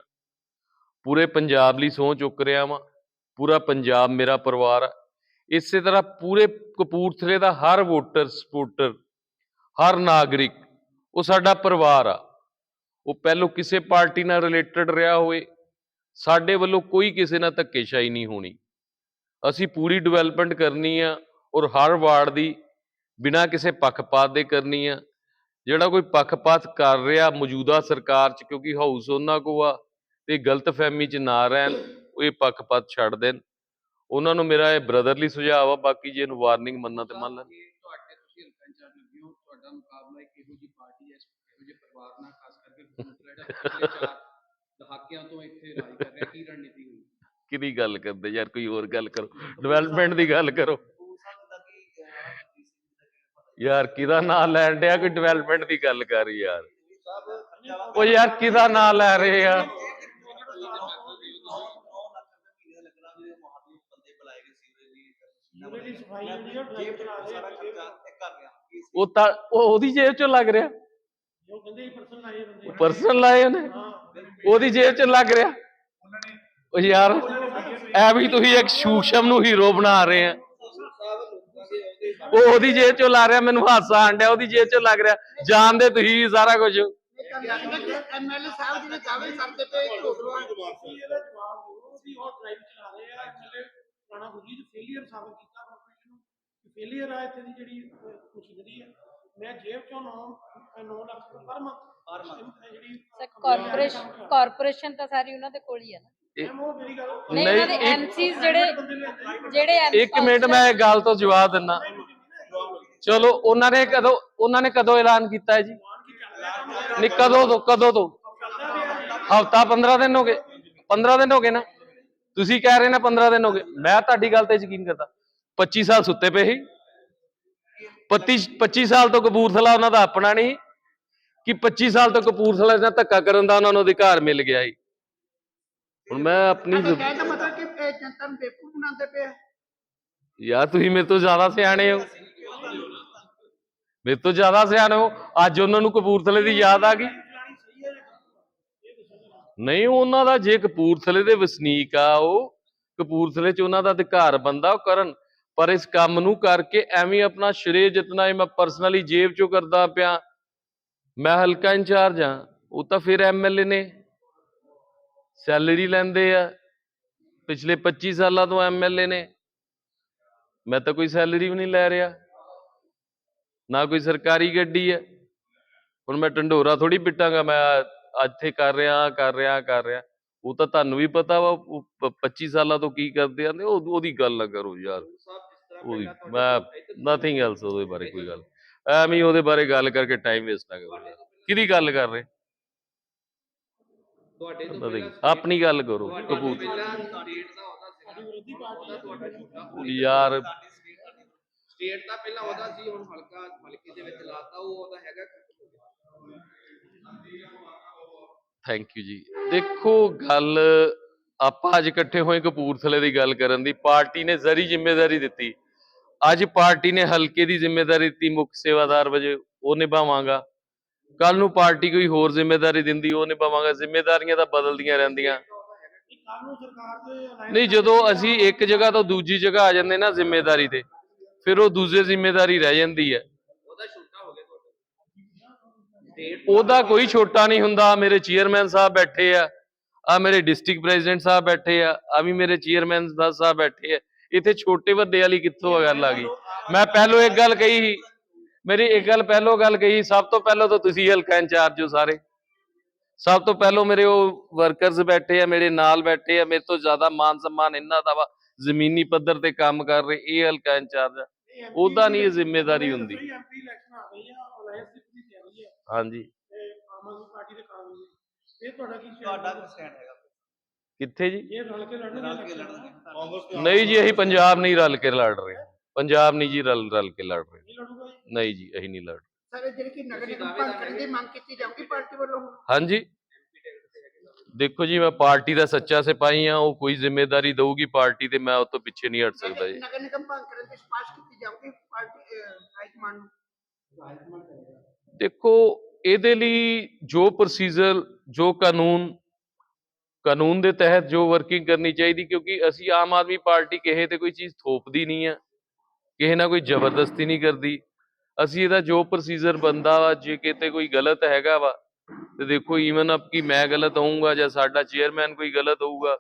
ਪੂਰੇ ਪੰਜਾਬ ਲਈ ਸਹੁੰ ਚੁੱਕ ਰਿਹਾ ਵਾਂ। ਪੂਰਾ ਪੰਜਾਬ ਮੇਰਾ ਪਰਿਵਾਰ ਆ। ਇਸੇ ਤਰ੍ਹਾਂ ਪੂਰੇ ਕਪੂਰਥਲੇ ਦਾ ਹਰ ਵੋਟਰ ਸਪੋਰਟਰ ਹਰ ਨਾਗਰਿਕ, ਉਹ ਸਾਡਾ ਪਰਿਵਾਰ ਆ। ਉਹ ਪਹਿਲੋਂ ਕਿਸੇ ਪਾਰਟੀ ਨਾਲ ਰਿਲੇਟਡ ਰਿਹਾ ਹੋਵੇ, ਸਾਡੇ ਵੱਲੋਂ ਕੋਈ ਕਿਸੇ ਨਾਲ ਧੱਕੇਸ਼ਾਹੀ ਨਹੀਂ ਹੋਣੀ। ਅਸੀਂ ਪੂਰੀ ਡਿਵੈਲਪਮੈਂਟ ਕਰਨੀ ਆ ਔਰ ਹਰ ਵਾਰਡ ਦੀ ਬਿਨਾਂ ਕਿਸੇ ਪੱਖਪਾਤ ਦੇ ਕਰਨੀ ਆ। ਜਿਹੜਾ ਕੋਈ ਪੱਖਪਾਤ ਕਰ ਰਿਹਾ ਮੌਜੂਦਾ ਸਰਕਾਰ 'ਚ ਕਿਉਂਕਿ ਹਾਊਸ ਉਹਨਾਂ ਕੋ ਆ ਤੇ ਗਲਤਫਹਿਮੀ 'ਚ ਨਾ ਰਹਿਣ ਉਹ ਇਹ ਪੱਖਪਾਤ ਛੱਡ ਦੇਣ। ਉਹਨਾਂ ਨੂੰ ਮੇਰਾ ਇਹ ਬ੍ਰਦਰਲੀ ਸੁਝਾਅ ਆ ਬਾਕੀ ਜੇ ਇਹਨੂੰ ਵਾਰਨਿੰਗ ਮੰਨਣਾ ਤੇ ਮੰਨ ਲੈਣ। ਕਿ ਤੁਹਾਡੇ ਤੁਸੀਂ ਹਲਕਾ ਇੰਚਾਰਜ ਲੱਗੇ ਹੋ ਤੁਹਾਡਾ ਮੁਕਾਬਲਾ ਇੱਕ ਇਹੋ ਜਿਹੀ ਪਾਰਟੀ ਹੈ ਇਹੋ ਜਿਹੇ ਪਰਿਵਾਰ ਨਾਲ ਖਾਸ ਕਰਕੇ ਕਪੂਰਥਲਾ ਜਿਹੜਾ ਪਿਛਲੇ ਚਾਰ ਦਹਾਕਿਆਂ ਤੋਂ ਇੱਥੇ ਰਾਜ ਕਰ ਰਿਹਾ ਕੀ ਰਣਨੀਤੀ ਹੋਈ ਕਿਹਦੀ ਗੱਲ ਕਰਦੇ ਯਾਰ ਕੋਈ ਹੋਰ ਗੱਲ ਕਰੋ ਡਿਵੈਲਪਮੈਂਟ ਦੀ ਗੱਲ ਕਰੋ। ਯਾਰ ਕਿਹਦਾ ਨਾਂ ਲੈਣ ਡਿਆ ਕੋਈ ਡਿਵੈਲਪਮੈਂਟ ਦੀ ਗੱਲ ਕਰ ਯਾਰ। ਉਹ ਯਾਰ ਕਿਹਦਾ ਨਾਂ ਲੈ ਰਹੇ ਆ? ਉਹ ਤਾਂ ਉਹ ਉਹਦੀ ਜੇਬ ਚੋਂ ਲੱਗ ਰਿਹਾ। ਉਹ ਕਹਿੰਦੇ ਪਰਸਨ ਆਏ ਬੰਦੇ ਪਰਸਨਲ ਲਾਏ ਉਹਨੇ। ਉਹਦੀ ਜੇਬ ਚ ਲੱਗ ਰਿਹਾ। ਉਹ ਯਾਰ ਐ ਵੀ ਤੁਸੀਂ ਇੱਕ ਸੂਖਸ਼ਮ ਨੂੰ ਹੀਰੋ ਬਣਾ ਰਹੇ ਆ। ਉਹ ਉਹਦੀ ਜੇਬ ਚੋਂ ਲਾ ਰਿਹਾ ਮੈਨੂੰ ਹਾਸਾ ਆਂਡਿਆ ਉਹਦੀ ਜੇਬ ਚੋਂ ਲੱਗ ਰਿਹਾ। ਜਾਣਦੇ ਤੁਸੀਂ ਸਾਰਾ ਕੁਝ। ਐਮਐਲਏ ਸਾਹਿਬ ਜਿਹੜੇ ਦਾਅਵੇ ਕਰਦੇ ਪਏ ਝੂਠ ਤੁਸੀਂ ਇਹਦਾ ਜਵਾਬ ਦਿਓ ਵੀ ਉਹ ਡਰਾਈਵ ਚਲਾ ਰਹੇ ਆ ਐਮਐਲਏ ਰਾਣਾ ਗੁਰਜੀਤ ਫੇਲੀਅਰ ਸਾਬਤ ਕੀਤਾ ਕਾਰਪੋਰੇਸ਼ਨ ਨੂੰ ਕਿ ਫੇਲੀਅਰ ਆ ਇੱਥੇ ਦੀ ਜਿਹੜੀ ਮਸ਼ੀਨਰੀ ਹੈ ਮੈਂ ਜੇਬ ਚੋਂ 9 9 ਲੱਖ ਰੁਪਏ ਪਰ ਮੰਥ ਪਰ ਮੰਥ ਜਿਹੜੀ ਸਰ ਕਾਰਪੋਰੇਸ਼ਨ ਕਾਰਪੋਰੇਸ਼ਨ ਤਾਂ ਸਾਰੀ ਉਹਨਾਂ ਦੇ ਕੋਲ ਹੀ ਹੈ ਨਾ। ਨਹੀਂ ਉਹਨਾਂ ਦੇ ਐਮਸੀਜ਼ ਜਿਹੜੇ ਜਿਹੜੇ ਇੱਕ ਮਿੰਟ ਮੈਂ ਇਹ ਗੱਲ ਤੋਂ ਜਵਾਬ ਦਿੰਦਾ। ਚਲੋ ਉਹਨਾਂ ਨੇ ਕਦੋਂ ਉਹਨਾਂ ਨੇ ਕਦੋਂ ਐਲਾਨ ਕੀਤਾ ਹੈ ਜੀ? ਨਹੀਂ ਕਦੋਂ ਤੋਂ ਕਦੋਂ ਤੋਂ? ਹਫਤਾ 15 ਦਿਨ ਹੋ ਗਏ। 15 ਦਿਨ ਹੋ ਗਏ ਨਾ। ਤੁਸੀਂ ਕਹਿ ਰਹੇ ਨੇ 15 ਦਿਨ ਹੋ ਗਏ। ਮੈਂ ਤੁਹਾਡੀ ਗੱਲ ਤੇ ਯਕੀਨ ਕਰਦਾ। 25 ਸਾਲ ਸੁੱਤੇ ਪਏ ਸੀ। 25 25 ਸਾਲ ਤੋਂ ਕਪੂਰਥਲਾ ਉਹਨਾਂ ਦਾ ਆਪਣਾ ਨਹੀਂ। ਕਿ 25 ਸਾਲ ਤੋਂ ਕਪੂਰਥਲਾ ਨਾਲ ਧੱਕਾ ਕਰਨ ਦਾ ਉਹਨਾਂ ਨੂੰ ਅਧਿਕਾਰ ਮਿਲ ਗਿਆ ਸੀ। ਹੁਣ ਮੈਂ ਆਪਣੀ ਜ਼ੁ- ਕਹਿਣ ਦਾ ਮਤਲਬ ਕਿ ਇਹ ਜਨਤਾ ਨੂੰ ਬੇਵਕੂਫ ਬਣਾਉਂਦੇ ਪਏ ਆ। ਯਾਰ ਤੁਸੀਂ ਮੇਰੇ ਤੋਂ ਜ਼ਿਆਦਾ ਸਿਆਣੇ ਹੋ। ਮੇਰੇ ਤੋਂ ਜ਼ਿਆਦਾ ਸਿਆਣੇ ਹੋ। ਅੱਜ ਉਹਨਾਂ ਨੂੰ ਕਪੂਰਥਲੇ ਦੀ ਯਾਦ ਆ ਗਈ। ਨਹੀਂ ਉਹਨਾਂ ਦਾ ਜੇ ਕਪੂਰਥਲੇ ਦੇ ਵਸਨੀਕ ਆ ਉਹ ਕਪੂਰਥਲੇ 'ਚ ਉਹਨਾਂ ਦਾ ਅਧਿਕਾਰ ਬੰਦਾ ਉਹ ਕਰਨ। ਪਰ ਇਸ ਕੰਮ ਨੂੰ ਕਰਕੇ ਐਵੇਂ ਆਪਣਾ ਸ਼੍ਰੇ ਜਿਤਨਾ ਹੀ ਮੈਂ ਪਰਸਨਲੀ ਜੇਬ 'ਚੋਂ ਕਰਦਾ ਪਿਆ ਮੈਂ ਹਲਕਾ ਇੰਚਾਰਜ ਆ ਉਹ ਤਾਂ ਫਿਰ ਐਮਐਲਏ ਨੇ। ਸੈਲਰੀ ਲੈਂਦੇ ਆ। ਪਿਛਲੇ 25 ਸਾਲਾਂ ਤੋਂ ਐਮਐਲਏ ਨੇ। ਮੈਂ ਤਾਂ ਕੋਈ ਸੈਲਰੀ ਵੀ ਨਹੀਂ ਲੈ ਰਿਹਾ। ਨਾ ਕੋਈ ਸਰਕਾਰੀ ਗੱਡੀ ਹੈ ਹੁਣ ਮੈਂ ਢੰਡੋਰਾ ਥੋੜੀ ਪਿੱਟਾਂਗਾ। ਮੈਂ ਇੱਥੇ ਕਰ ਰਿਹਾ ਕਰ ਰਿਹਾ ਕਰ ਰਿਹਾ। ਉਹ ਤਾਂ ਤੁਹਾਨੂੰ ਵੀ ਪਤਾ ਵਾ ਉਹ ਪ- 25 ਸਾਲਾਂ ਤੋਂ ਕੀ ਕਰਦੇ ਆਂਦੇ ਉਹ ਉਹਦੀ ਗੱਲ ਨਾ ਕਰੋ ਯਾਰ। ਉਹਦੀ ਮੈਂ ਨਥਿੰਗ ਐਲਸ ਉਹਦੇ ਬਾਰੇ ਕੋਈ ਗੱਲ। ਐਵੇਂ ਉਹਦੇ ਬਾਰੇ ਗੱਲ ਕਰਕੇ ਟਾਈਮ ਵੇਸਟ ਨਾ ਕਰੋ। ਕਿਹਦੀ ਗੱਲ ਕਰ ਰਹੇ? ਤੁਹਾਡੇ ਤੋਂ Nothing. ਪਹਿਲਾਂ ਆਪਣੀ ਗੱਲ ਕਰੋ ਕਪੂਰ ਸਟੇਟ ਦਾ ਉਹਦਾ ਯਾਰ ਸਟੇਟ ਦਾ ਪਹਿਲਾਂ ਉਹਦਾ ਸੀ ਹੁਣ ਹਲਕਾ ਹਲਕੇ ਦੇ ਵਿੱਚ ਲਾਤਾ ਉਹ ਉਹਦਾ ਹੈਗਾ। ਥੈਂਕ ਯੂ ਜੀ। ਦੇਖੋ ਗੱਲ ਆਪਾਂ ਅੱਜ ਇਕੱਠੇ ਹੋਏ ਕਪੂਰਥਲੇ ਦੀ ਗੱਲ ਕਰਨ ਦੀ। ਪਾਰਟੀ ਨੇ ਜ਼ਰੀ ਜ਼ਿੰਮੇਵਾਰੀ ਦਿੱਤੀ। ਅੱਜ ਪਾਰਟੀ ਨੇ ਹਲਕੇ ਦੀ ਜ਼ਿੰਮੇਵਾਰੀ ਦਿੱਤੀ। ਮੁੱਖ ਸੇਵਾਦਾਰ ਵਜੇ ਉਹ ਨਿਭਾਵਾਂਗਾ। ਕੱਲ ਨੂੰ ਪਾਰਟੀ ਕੋਈ ਹੋਰ ਜ਼ਿੰਮੇਵਾਰੀ ਦਿੰਦੀ ਉਹ ਨਿਭਾਵਾਂਗਾ। ਜ਼ਿੰਮੇਵਾਰੀਆਂ ਤਾਂ ਬਦਲਦੀਆਂ ਰਹਿੰਦੀਆਂ। ਨਹੀਂ ਜਦੋਂ ਅਸੀਂ ਇੱਕ ਜਗ੍ਹਾ ਤੋਂ ਦੂਜੀ ਜਗ੍ਹਾ ਆ ਜਾਂਦੇ ਨਾ ਜ਼ਿੰਮੇਵਾਰੀ ਤੇ ਫਿਰ ਉਹ ਦੂਜੇ ਜ਼ਿੰਮੇਵਾਰੀ ਰਹਿ ਜਾਂਦੀ ਹੈ। ਉਹਦਾ ਕੋਈ ਛੋਟਾ ਨਹੀਂ ਹੁੰਦਾ। ਮੇਰੇ ਚੇਅਰਮੈਨ ਸਾਹਿਬ ਬੈਠੇ ਆ। ਆ ਮੇਰੇ ਡਿਸਟ੍ਰਿਕਟ ਪ੍ਰੈਜ਼ੀਡੈਂਟ ਸਾਹਿਬ ਬੈਠੇ ਆ। ਆ ਵੀ ਮੇਰੇ ਚੇਅਰਮੈਨ ਸਾਹਿਬ ਬੈਠੇ ਆ। ਇੱਥੇ ਛੋਟੇ ਵੱਡੇ ਵਾਲੀ ਕਿੱਥੋਂ ਆ ਗੱਲ ਆ ਗਈ? ਮੈਂ ਪਹਿਲੋਂ ਇੱਕ ਗੱਲ ਕਹੀ ਸੀ ਮੇਰੀ ਇੱਕ ਗੱਲ ਪਹਿਲੋਂ ਗੱਲ ਕਹੀ ਸਭ ਤੋਂ ਪਹਿਲਾਂ ਤਾਂ ਤੁਸੀਂ ਹਲਕਾ ਇੰਚਾਰਜ ਹੋ ਸਾਰੇ। ਸਭ ਤੋਂ ਪਹਿਲੋਂ ਮੇਰੇ ਉਹ ਵਰਕਰਸ ਬੈਠੇ ਆ ਮੇਰੇ ਨਾਲ ਬੈਠੇ ਆ ਮੇਰੇ ਤੋਂ ਜ਼ਿਆਦਾ ਮਾਨ ਸਨਮਾਨ ਇਹਨਾਂ ਦਾ ਵਾ ਜ਼ਮੀਨੀ ਪੱਧਰ ਤੇ ਕੰਮ ਕਰ ਰਹੇ ਇਹ ਹਲਕਾ ਇੰਚਾਰਜ ਆ। ਉਹਦਾ ਨਹੀਂ ਇਹ ਜ਼ਿੰਮੇਵਾਰੀ ਹੁੰਦੀ। ਹਾਂਜੀ। ਇਹ ਤੁਹਾਡਾ ਕੀ ਤੁਹਾਡਾ? ਸਟੈਂਡ ਹੈਗਾ। ਕਿੱਥੇ ਜੀ? ਰਲ ਕੇ ਨਹੀਂ ਜੀ ਅਸੀਂ ਪੰਜਾਬ ਨਹੀਂ ਰਲ ਕੇ ਲੜ ਰਹੇ। ਪੰਜਾਬ ਨਹੀਂ ਜੀ ਰਲ ਰਲ ਕੇ ਲੜ ਰਹੇ। ਨਹੀਂ ਲੜੂਗਾ ਜੀ? ਨਹੀਂ ਜੀ ਅਸੀਂ ਨਹੀਂ ਲੜ ਸਾਰੇ ਜਿਹੜੇ ਕਿ ਨਗਰ ਤੁਸੀਂ ਨਿਗਮ ਦਾਅਵੇਦਾਰ ਭੰਗ ਕਰਨ ਦੀ ਮੰਗ ਕੀਤੀ ਜਾਊਗੀ ਪਾਰਟੀ ਵੱਲੋਂ ਹੁਣ? ਹਾਂਜੀ। ਦੇਖੋ ਜੀ ਮੈਂ ਪਾਰਟੀ ਦਾ ਸੱਚਾ ਸਿਪਾਹੀ ਆ ਉਹ ਕੋਈ ਜ਼ਿੰਮੇਵਾਰੀ ਦਊਗੀ ਪਾਰਟੀ ਤੇ ਮੈਂ ਉਹ ਤੋਂ ਪਿੱਛੇ ਨਹੀਂ ਹਟ ਸਕਦਾ ਜੀ। ਨਗਰ ਨਿਗਮ ਭੰਗ ਕਰਨ ਦੀ ਸਿਫਾਰਿਸ਼ ਕੀਤੀ ਜਾਊਗੀ ਪਾਰਟੀ ਹਾਈ ਕਮਾਂਡ ਨੂੰ? ਦੇਖੋ ਇਹਦੇ ਲਈ ਜੋ ਪ੍ਰੋਸੀਜਰ ਜੋ ਕਾਨੂੰਨ ਕਾਨੂੰਨ ਦੇ ਤਹਿਤ ਜੋ ਵਰਕਿੰਗ ਕਰਨੀ ਚਾਹੀਦੀ ਕਿਉਂਕਿ ਅਸੀਂ ਆਮ ਆਦਮੀ ਪਾਰਟੀ ਕਿਸੇ ਤੇ ਕੋਈ ਚੀਜ਼ ਥੋਪਦੀ ਨਹੀਂ ਆ। ਕਿਸੇ ਨਾਲ ਕੋਈ ਜ਼ਬਰਦਸਤੀ ਨਹੀਂ ਕਰਦੀ। ਅਸੀਂ ਇਹਦਾ ਜੋ ਪ੍ਰੋਸੀਜਰ ਬੰਦਾ ਵਾ, ਜੇ ਕਿਤੇ ਕੋਈ ਗਲਤ ਹੈਗਾ ਵਾ, ਤੇ ਦੇਖੋ ਈਵਨ ਅਪ ਕਿ ਮੈਂ ਗਲਤ ਹੋਊਗਾ ਜਾਂ ਸਾਡਾ ਚੇਅਰਮੈਨ ਕੋਈ ਗਲਤ ਹੋਊਗਾ,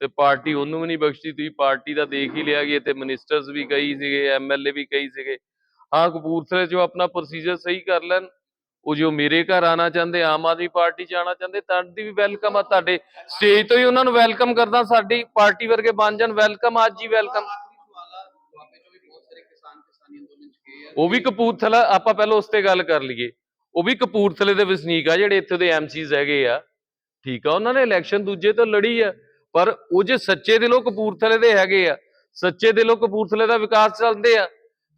ਤੇ ਪਾਰਟੀ ਉਹਨੂੰ ਵੀ ਨਹੀਂ ਬਖਸ਼ਦੀ। ਤੁਸੀਂ ਪਾਰਟੀ ਦਾ ਦੇਖ ਹੀ ਲਿਆ ਕਿ ਇੱਥੇ ਮਿਨਿਸਟਰਸ ਵੀ ਕਈ ਸੀਗੇ ਐਮਐਲਏ ਵੀ ਕਈ ਸੀਗੇ। ਹਾਂ, ਕਪੂਰਥਲੇ ਜੋ ਆਪਣਾ ਪ੍ਰੋਸੀਜਰ ਸਹੀ ਕਰ ਲੈਣ। ਉਹ ਜੋ ਮੇਰੇ ਘਰ ਆਣਾ ਚਾਹੁੰਦੇ, ਆਮ ਆਦਮੀ ਪਾਰਟੀ ਚ ਆਣਾ ਚਾਹੁੰਦੇ ਤੁਹਾਡੀ ਵੀ ਵੈਲਕਮ ਆ ਤੁਹਾਡੇ। ਸਟੇਜ ਤੋਂ ਹੀ ਉਹਨਾਂ ਨੂੰ ਵੈਲਕਮ ਕਰਦਾ, ਸਾਡੀ ਪਾਰਟੀ ਵਰਗੇ ਬਣ ਜਾਣ ਵੈਲਕਮ ਅੱਜ ਹੀ ਵੈਲਕਮ ਆਖਰੀ ਸਵਾਲ ਆ ਦੁਆਬੇ ਚੋਂ ਵੀ ਬਹੁਤ ਸਾਰੇ ਕਿਸਾਨ ਕਿਸਾਨੀ ਅੰਦੋਲਨ ਚ ਗਏ ਆ ਉਹ ਵੀ ਕਪੂਰਥਲਾ, ਆਪਾਂ ਪਹਿਲਾਂ ਉਸ ਤੇ ਗੱਲ ਕਰ ਲਈਏ। ਉਹ ਵੀ ਕਪੂਰਥਲੇ ਦੇ ਵਸਨੀਕ ਆ ਜਿਹੜੇ ਇੱਥੇ ਦੇ ਐਮਸੀਜ਼ ਹੈਗੇ ਆ। ਠੀਕ ਆ, ਉਹਨਾਂ ਨੇ ਇਲੈਕਸ਼ਨ ਦੂਜੇ ਤੋਂ ਲੜੀ ਆ। ਪਰ ਉਹ ਜੇ ਸੱਚੇ ਦਿਲੋਂ ਕਪੂਰਥਲੇ ਦੇ ਹੈਗੇ ਆ, ਸੱਚੇ ਦਿਲੋਂ ਕਪੂਰਥਲੇ ਦਾ ਵਿਕਾਸ ਚਾਹੁੰਦੇ ਆ,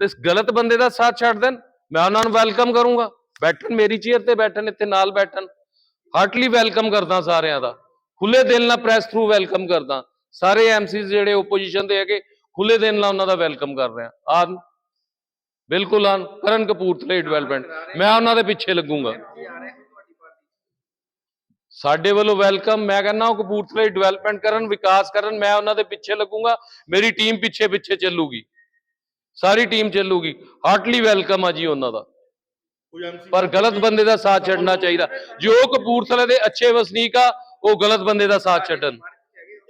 ਤੇ ਇਸ ਗਲਤ ਬੰਦੇ ਦਾ ਸਾਥ ਛੱਡ ਦੇਣ, ਮੈਂ ਉਹਨਾਂ ਨੂੰ ਵੈਲਕਮ ਕਰੂੰਗਾ। ਬੈਠਣ, ਮੇਰੀ ਚੇਅਰ ਤੇ ਬੈਠਣ, ਇੱਥੇ ਨਾਲ ਬੈਠਣ। ਹਾਰਟਲੀ ਵੈਲਕਮ ਕਰਦਾ ਸਾਰਿਆਂ ਦਾ। ਖੁੱਲੇ ਦਿਲ ਨਾਲ ਪ੍ਰੈਸ ਥਰੂ ਵੈਲਕਮ ਕਰਦਾ। ਸਾਰੇ ਐਮਸੀਜ਼ ਜਿਹੜੇ ਓਪੋਜੀਸ਼ਨ ਦੇ ਹੈਗੇ ਖੁੱਲੇ ਦਿਲ ਨਾਲ ਉਹਨਾਂ ਦਾ ਵੈਲਕਮ ਕਰ ਰਿਹਾ। ਆਨ ਬਿਲਕੁਲ ਆਨ ਕਰਨ ਕਪੂਰਥਲੇ ਡਿਵੈਲਪਮੈਂਟ ਮੈਂ ਉਹਨਾਂ ਦੇ ਪਿੱਛੇ ਲੱਗੂੰਗਾ। ਸਾਡੇ ਵੱਲੋਂ ਵੈਲਕਮ ਮੈਂ ਕਹਿੰਦਾ ਉਹ ਕਪੂਰਥਲੇ ਡਿਵੈਲਪਮੈਂਟ ਕਰਨ, ਵਿਕਾਸ ਕਰਨ, ਮੈਂ ਉਹਨਾਂ ਦੇ ਪਿੱਛੇ ਲੱਗੂੰਗਾ। ਮੇਰੀ ਟੀਮ ਪਿੱਛੇ ਪਿੱਛੇ ਚੱਲੂਗੀ। ਸਾਰੀ ਟੀਮ ਚੱਲੂਗੀ। ਹਾਰਟਲੀ ਵੈਲਕਮ ਆ ਜੀ ਉਹਨਾਂ ਦਾ। ਪਰ ਗਲਤ ਬੰਦੇ ਦਾ ਸਾਥ ਛੱਡਣਾ ਚਾਹੀਦਾ। ਜੋ ਕਪੂਰਥਲੇ ਦੇ ਅੱਛੇ ਵਸਨੀਕ ਆ, ਉਹ ਗਲਤ ਬੰਦੇ ਦਾ ਸਾਥ ਛੱਡਣ।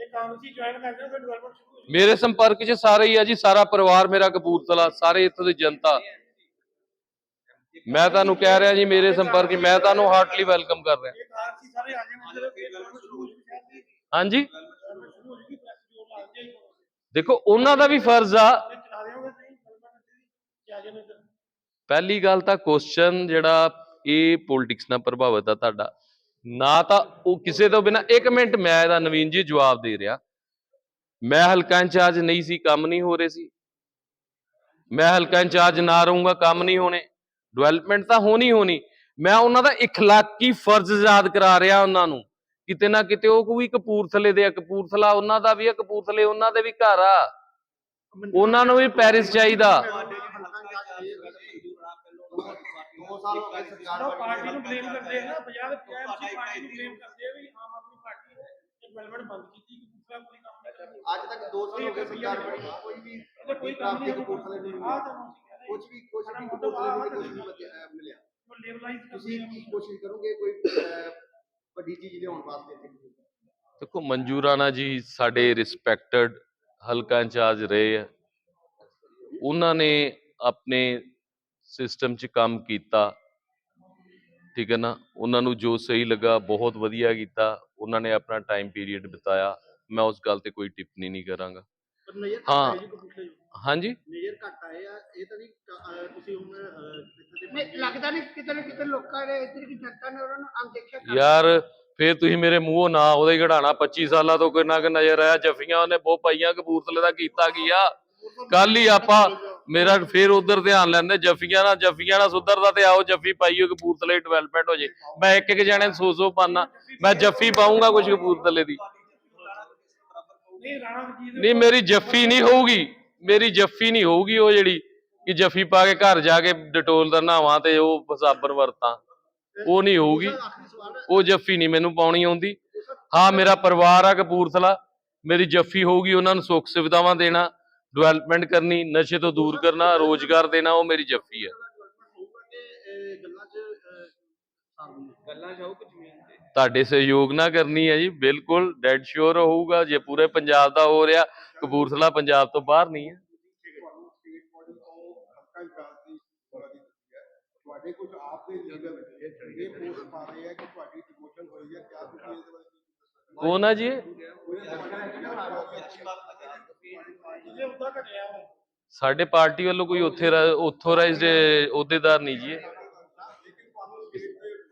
ਇਹ ਕਾਂਗਰਸੀ ਜੁਆਇਨ ਕਰ ਜਾਓ ਫਿਰ ਡਿਵੈਲਪਮੈਂਟ ਮੇਰੇ ਸੰਪਰਕ 'ਚ ਸਾਰੇ ਹੀ ਆ ਜੀ, ਸਾਰਾ ਪਰਿਵਾਰ ਮੇਰਾ ਕਪੂਰਥਲਾ, ਸਾਰੇ ਇੱਥੋਂ ਦੀ ਜਨਤਾ। ਮੈਂ ਤੁਹਾਨੂੰ ਕਹਿ ਰਿਹਾ ਜੀ, ਮੇਰੇ ਸੰਪਰਕ 'ਚ, ਮੈਂ ਤੁਹਾਨੂੰ ਹਾਰਟਲੀ ਵੈਲਕਮ ਕਰ ਰਿਹਾ। ਹਾਂਜੀ? ਦੇਖੋ, ਉਹਨਾਂ ਦਾ ਵੀ ਫਰਜ਼ ਆ। ਪਹਿਲੀ ਗੱਲ ਤਾਂ ਕੁਐਸਚਨ ਜਿਹੜਾ ਇਹ ਪੋਲਿਟਿਕਸ ਨਾਲ ਪ੍ਰਭਾਵਿਤ ਆ ਤੁਹਾਡਾ। ਨਾ ਤਾਂ ਉਹ ਕਿਸੇ ਤੋਂ ਬਿਨਾ, ਇੱਕ ਮਿੰਟ ਮੈਂ ਇਹਦਾ ਨਵੀਨ ਜੀ ਜਵਾਬ ਦੇ ਰਿਹਾ। ਮੈਂ ਹਲਕਾ ਇੰਚਾਰਜ ਨਹੀਂ ਸੀ ਕੰਮ ਨਹੀਂ ਹੋ ਰਹੇ ਸੀ ਮੈਂ ਹਲਕਾ ਇੰਚਾਰਜ ਨਾ ਰਹੂੰਗਾ ਕੰਮ ਨਹੀਂ ਹੋਣੇ ਡਿਵੈਲਪਮੈਂਟ ਤਾਂ ਹੋਣੀ ਹੋਣੀ ਮੈਂ ਉਹਨਾਂ ਦਾ اخلاقی ਫਰਜ਼ ਯਾਦ ਕਰਾ ਰਿਹਾ ਉਹਨਾਂ ਨੂੰ ਕਿਤੇ ਨਾ ਕਿਤੇ ਉਹ ਕੋਈ ਕਪੂਰਥਲੇ ਦੇ ਆ ਕਪੂਰਥਲਾ ਉਹਨਾਂ ਦਾ ਵੀ ਆ ਕਪੂਰਥਲੇ ਉਹਨਾਂ ਦੇ ਵੀ ਘਰ ਆ ਉਹਨਾਂ ਨੂੰ ਵੀ ਪੈਰਿਸ ਚਾਹੀਦਾ ਦੋ ਸਾਲ ਹੋ ਗਏ ਸਰਕਾਰ ਚਲੋ ਬਣੀ ਪਾਰਟੀ ਨੂੰ ਹੈ। ਬਲੇਮ ਕਰਦੇ ਆ ਨਾ ਪੰਜਾਬ ਦੇ ਐਮਸੀ ਪਾਰਟੀ ਨੂੰ ਬਲੇਮ ਕਰਦੇ ਆ ਵੀ ਆਮ ਆਦਮੀ ਪਾਰਟੀ ਨੇ ਡਿਵੈਲਪਮੈਂਟ ਬੰਦ ਕੀਤੀ ਕਿ ਦੂਸਰਾ ਕੋਈ ਕੰਮ ਨਹੀਂ ਕਰਦਾ ਅੱਜ ਤੱਕ 2 ਸਾਲ ਹੋ ਗਏ ਸਰਕਾਰ ਬਣੀ ਕੋਈ ਵੀ ਇਹਦਾ ਕੋਈ ਕੰਮ ਨਹੀਂ ਕਪੂਰਥਲੇ ਨੂੰ ਆ ਤੁਹਾਨੂੰ ਕੁਝ ਵੀ ਕੁਝ ਵੀ ਕਪੂਰਥਲੇ ਨੂੰ ਕੁਝ ਨਹੀਂ ਮਿਲਿਆ ਲੇਬਲਾਈਜ਼ ਤੁਸੀਂ ਕੀ ਕੋਸ਼ਿਸ਼ ਕਰੋਗੇ ਕੋਈ ਵੱਡੀ ਚੀਜ਼ ਲਿਆਉਣ ਵਾਸਤੇ ਇੱਥੇ? ਦੇਖੋ ਮੰਜੂ ਰਾਣਾ ਜੀ ਸਾਡੇ ਰਿਸਪੈਕਟਡ ਹਲਕਾ ਇੰਚਾਰਜ ਰਹੇ ਆ। ਉਹਨਾਂ ਨੇ ਆਪਣੇ ਸਿਸਟਮ 'ਚ ਕੰਮ ਕੀਤਾ। ਠੀਕ ਹੈ ਨਾ? ਉਹਨਾਂ ਨੂੰ ਜੋ ਸਹੀ ਲੱਗਾ ਬਹੁਤ ਵਧੀਆ ਕੀਤਾ। ਉਹਨਾਂ ਨੇ ਆਪਣਾ ਟਾਈਮ ਪੀਰੀਅਡ ਬਿਤਾਇਆ। ਮੈਂ ਉਸ ਗੱਲ ਤੇ ਕੋਈ ਟਿੱਪਣੀ ਨਹੀਂ ਕਰਾਂਗਾ। ਪਰ ਨਜ਼ਰ ਘੱਟ ਹਾਂ। ਆਏ ਜੀ ਕਪੂਰਥਲੇ ਹਾਂਜੀ? ਨਜ਼ਰ ਘੱਟ ਆਏ ਆ ਇਹ ਤਾਂ ਨਹੀਂ ਅਹ, ਤੁਸੀਂ ਹੁਣ ਅਹ, ਇੱਥੇ ਦੇ ਨਹੀਂ ਲੱਗਦਾ ਨਹੀਂ ਕਿਤੇ ਨਾ ਕਿਤੇ ਲੋਕਾਂ ਨੇ ਇੱਧਰ ਦੀ ਜਨਤਾ ਨੇ ਉਹਨਾਂ ਨੂੰ ਅਣਦੇਖਿਆ ਕਰ ਯਾਰ ਫੇਰ ਤੁਸੀਂ ਮੇਰੇ ਮੂੰਹੋਂ ਨਾ ਉਹਦੇ ਘੜਾਣਾ 25 ਸਾਲਾਂ ਤੋਂ ਕਿੰਨਾ ਕੁ ਨਜ਼ਰ ਆਇਆ ਜਫੀਆਂ ਉਹਨੇ ਬਹੁਤ ਪਾਈਆਂ ਕਪੂਰਥਲੇ ਦਾ ਕੀਤਾ ਕੀ ਆ? ਕੱਲ ਹੀ ਆਪਾਂ ਮੇਰਾ ਫੇਰ ਉਧਰ ਧਿਆਨ ਲੈਂਦੇ ਜਫੀਆਂ ਨਾਲ ਜਫੀਆਂ ਨਾਲ ਸੁਧਰਦਾ ਤੇ ਆਓ ਜਫੀ ਪਾਈਓ ਕਪੂਰਥਲੇ ਡਿਵੈਲਪਮੈਂਟ ਹੋ ਜੇ। ਮੈਂ ਇੱਕ ਇੱਕ ਜਾਣੇ ਨੂੰ ਸੌ ਸੌ ਪਾਣਾ ਮੈਂ ਜਫੀ ਪਾਉਂਗਾ ਕੁਝ ਕਪੂਰਥਲੇ ਦੀ। ਨਹੀਂ ਰਾਣਾ ਵਜੀਦ ਨਹੀਂ ਮੇਰੀ ਜਫੀ ਨਹੀਂ ਹੋਊਗੀ। ਮੇਰੀ ਜਫੀ ਨਹੀਂ ਹੋਊਗੀ ਉਹ ਜਿਹੜੀ ਕਿ ਜਫੀ ਪਾ ਕੇ ਘਰ ਜਾ ਕੇ ਡਟੋਲ ਦਾ ਨਹਾਵਾਂ ਤੇ ਉਹ ਸਾਬਣ ਵਰਤਾਂ। ਉਹ ਨਹੀਂ ਹੋਊਗੀ। ਉਹ ਜੱਫੀ ਨਹੀਂ ਮੈਨੂੰ ਪਾਉਣੀ ਆਉਂਦੀ। ਹਾਂ ਮੇਰਾ ਪਰਿਵਾਰ ਆ ਕਪੂਰਥਲਾ। ਮੇਰੀ ਜੱਫੀ ਹੋਊਗੀ ਉਹਨਾਂ ਨੂੰ ਸੁੱਖ ਸੁਵਿਧਾਵਾਂ ਦੇਣਾ ਡਿਵੈਲਪਮੈਂਟ ਕਰਨੀ ਨਸ਼ੇ ਤੋਂ ਦੂਰ ਕਰਨਾ ਰੋਜ਼ਗਾਰ ਦੇਣਾ ਉਹ ਮੇਰੀ ਜੱਫੀ ਹੈ ਗੱਲਾਂ 'ਚ। ਗੱਲਾਂ ਤੁਹਾਡੇ ਸਹਿਯੋਗ ਨਾਲ ਕਰਨੀ ਹੈ ਜੀ, ਬਿਲਕੁਲ ਡੈਡ ਸ਼ੋਰ ਹੋਊਗਾ, ਜੇ ਪੂਰੇ ਪੰਜਾਬ ਦਾ ਹੋ ਰਿਹਾ, ਕਪੂਰਥਲਾ ਪੰਜਾਬ ਤੋਂ ਬਾਹਰ ਨਹੀਂ ਹੈ ਤੁਹਾਨੂੰ ਸਟੇਟ ਬੋਡੀ ਤੋਂ ਹਲਕਾ ਵਿਕਾਸ ਦੀ ਬੋਲਾ ਦੀ ਦਿੱਤੀ ਹੈ ਤੁਹਾਡੇ ਕੁਝ ਆਪ ਦੇ ਲੀਡਰ ਇਹ ਪੋਸਟ ਪਾ ਰਹੇ ਆ ਕਿ ਤੁਹਾਡੀ ਡਿਮੋਸ਼ਨ ਹੋਈ ਹੈ ਕਿਆ ਤੁਸੀਂ ਇਹਦੇ ਬਾਰੇ ਕੌਣ ਆ ਜੀ ਇਹ? ਜਿਹਦੇ ਉੱਦਾਂ ਘਟਿਆ ਵਾ ਸਾਡੇ ਪਾਰਟੀ ਵੱਲੋਂ ਕੋਈ ਉੱਥੇ ਅਥੋਰਾਈਜ਼ਡ ਅਹੁਦੇਦਾਰ ਨਹੀਂ ਜੀ ਇਹ